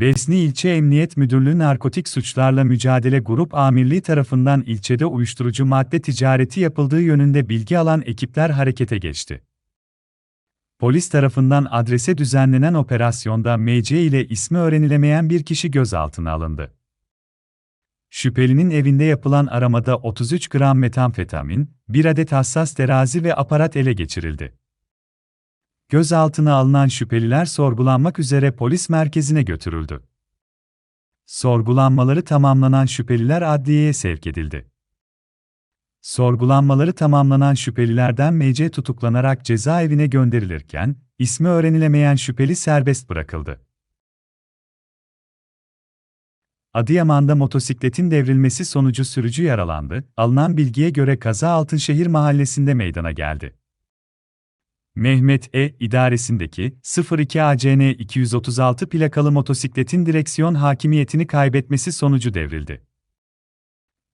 Besni İlçe Emniyet Müdürlüğü Narkotik Suçlarla Mücadele Grup Amirliği tarafından ilçede uyuşturucu madde ticareti yapıldığı yönünde bilgi alan ekipler harekete geçti. Polis tarafından adrese düzenlenen operasyonda MC ile ismi öğrenilemeyen bir kişi gözaltına alındı. Şüphelinin evinde yapılan aramada 33 gram metamfetamin, bir adet hassas terazi ve aparat ele geçirildi. Gözaltına alınan şüpheliler sorgulanmak üzere polis merkezine götürüldü. Sorgulanmaları tamamlanan şüpheliler adliyeye sevk edildi. Sorgulanmaları tamamlanan şüphelilerden MC tutuklanarak cezaevine gönderilirken, ismi öğrenilemeyen şüpheli serbest bırakıldı. Adıyaman'da motosikletin devrilmesi sonucu sürücü yaralandı. Alınan bilgiye göre kaza Altınşehir mahallesinde meydana geldi. Mehmet E. idaresindeki 02 ACN 236 plakalı motosikletin direksiyon hakimiyetini kaybetmesi sonucu devrildi.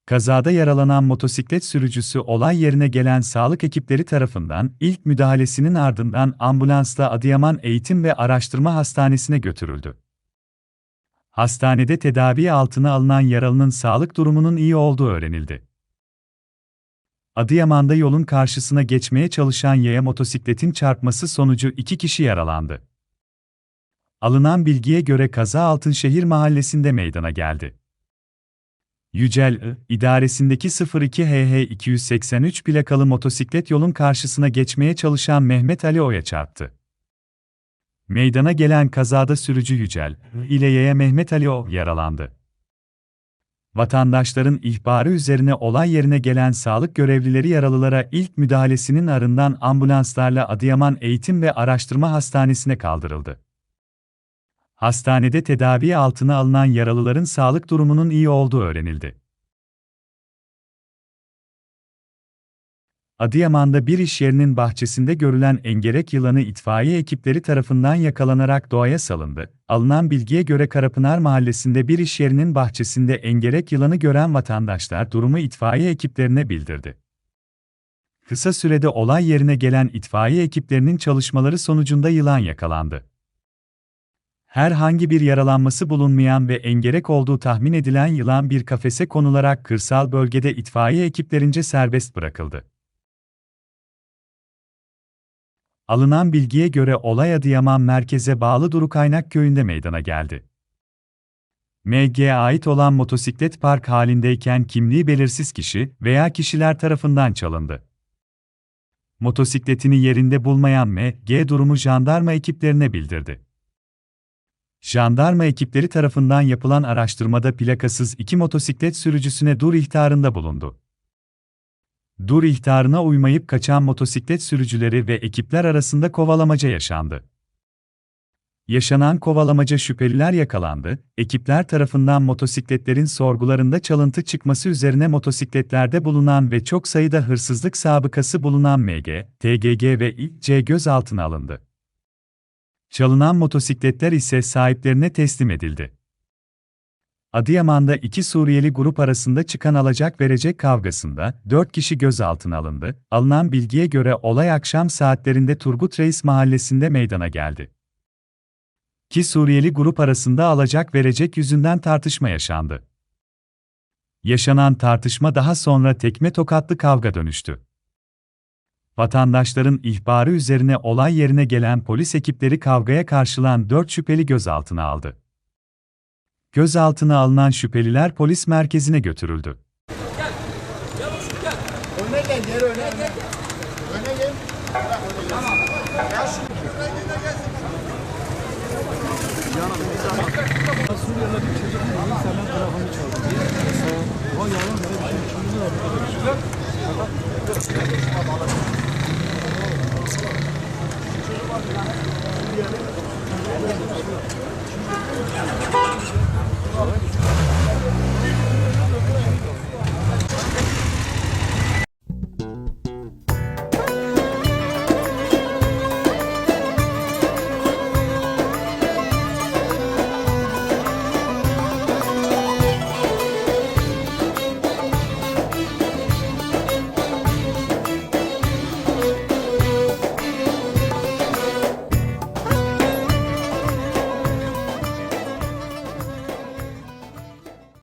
Kazada yaralanan motosiklet sürücüsü olay yerine gelen sağlık ekipleri tarafından ilk müdahalesinin ardından ambulansla Adıyaman Eğitim ve Araştırma Hastanesi'ne götürüldü. Hastanede tedavi altına alınan yaralının sağlık durumunun iyi olduğu öğrenildi. Adıyaman'da yolun karşısına geçmeye çalışan yaya motosikletin çarpması sonucu iki kişi yaralandı. Alınan bilgiye göre kaza Altınşehir mahallesinde meydana geldi. Yücel I, idaresindeki 02 HH 283 plakalı motosiklet yolun karşısına geçmeye çalışan Mehmet Ali O'ya çarptı. Meydana gelen kazada sürücü Yücel ile yaya Mehmet Ali O yaralandı. Vatandaşların ihbarı üzerine olay yerine gelen sağlık görevlileri yaralılara ilk müdahalesinin ardından ambulanslarla Adıyaman Eğitim ve Araştırma Hastanesi'ne kaldırıldı. Hastanede tedavi altına alınan yaralıların sağlık durumunun iyi olduğu öğrenildi. Adıyaman'da bir iş yerinin bahçesinde görülen engerek yılanı itfaiye ekipleri tarafından yakalanarak doğaya salındı. Alınan bilgiye göre Karapınar Mahallesi'nde bir iş yerinin bahçesinde engerek yılanı gören vatandaşlar durumu itfaiye ekiplerine bildirdi. Kısa sürede olay yerine gelen itfaiye ekiplerinin çalışmaları sonucunda yılan yakalandı. Herhangi bir yaralanması bulunmayan ve engerek olduğu tahmin edilen yılan bir kafese konularak kırsal bölgede itfaiye ekiplerince serbest bırakıldı. Alınan bilgiye göre olay Adıyaman merkeze bağlı Durukaynak köyünde meydana geldi. MG'ye ait olan motosiklet park halindeyken kimliği belirsiz kişi veya kişiler tarafından çalındı. Motosikletini yerinde bulmayan MG durumu jandarma ekiplerine bildirdi. Jandarma ekipleri tarafından yapılan araştırmada plakasız iki motosiklet sürücüsüne dur ihtarında bulundu. Dur ihtarına uymayıp kaçan motosiklet sürücüleri ve ekipler arasında kovalamaca yaşandı. Yaşanan kovalamaca şüpheliler yakalandı, ekipler tarafından motosikletlerin sorgularında çalıntı çıkması üzerine motosikletlerde bulunan ve çok sayıda hırsızlık sabıkası bulunan MG, TGG ve İC gözaltına alındı. Çalınan motosikletler ise sahiplerine teslim edildi. Adıyaman'da iki Suriyeli grup arasında çıkan alacak verecek kavgasında 4 kişi gözaltına alındı. Alınan bilgiye göre olay akşam saatlerinde Turgut Reis mahallesinde meydana geldi. İki Suriyeli grup arasında alacak verecek yüzünden tartışma yaşandı. Yaşanan tartışma daha sonra tekme tokatlı kavga dönüştü. Vatandaşların ihbarı üzerine olay yerine gelen polis ekipleri kavgaya karşılan 4 şüpheli gözaltına aldı. Gözaltına alınan şüpheliler polis merkezine götürüldü. Gel. Gel olsun, gel. Öne gel, gel öne. Öne gel. Öne gel. Tamam. Ya şimdi öne gel gelsin. Yanım bir tane. Suriyeli bir çocuk benim senden tarafını çaldı. O yalan böyle bir şey kimdi o? Çocuk var bir tane.